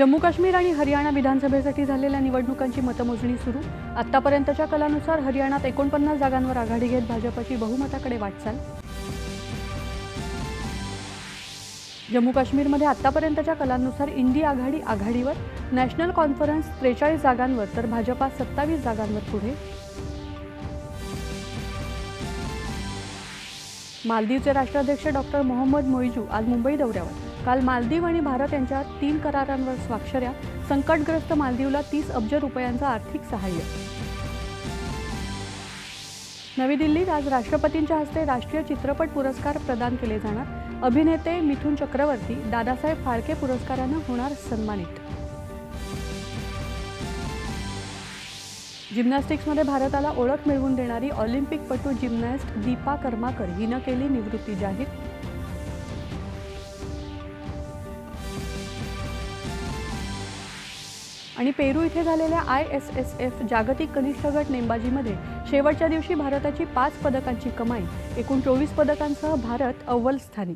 जम्मू काश्मीर आणि हरियाणा विधानसभेसाठी झालेल्या निवडणुकांची मतमोजणी सुरू. आतापर्यंतच्या कलानुसार हरियाणात एकोणपन्नास जागांवर आघाडी घेत भाजपची बहुमताकडे वाटचाल. जम्मू काश्मीरमध्ये आतापर्यंतच्या कलांनुसार इंडी आघाडी आघाडीवर नॅशनल कॉन्फरन्स त्रेचाळीस जागांवर तर भाजपा सत्तावीस जागांवर पुढे. मालदीवचे राष्ट्राध्यक्ष डॉक्टर मोहम्मद मोईजू आज मुंबई दौऱ्यावर. काल मालदीव आणि भारत यांच्या तीन करारांवर स्वाक्षऱ्या. संकटग्रस्त मालदीवला तीस अब्ज रुपयांचं आर्थिक सहाय्य. नवी दिल्लीत आज राष्ट्रपतींच्या हस्ते राष्ट्रीय चित्रपट पुरस्कार प्रदान केले जाणार. अभिनेते मिथुन चक्रवर्ती दादासाहेब फाळके पुरस्कारानं होणार सन्मानित. जिम्नॅस्टिक्समध्ये भारताला ओळख मिळवून देणारी ऑलिम्पिकपटू जिम्नॅस्ट दीपा कर्माकर हिनं केली निवृत्ती जाहीर. आणि पेरू इथे झालेल्या आय एस एस एफ जागतिक कनिष्ठ गट नेमबाजीमध्ये शेवटच्या दिवशी भारताची पाच पदकांची कमाई एकूण चोवीस पदकांसह भारत अव्वल स्थानी.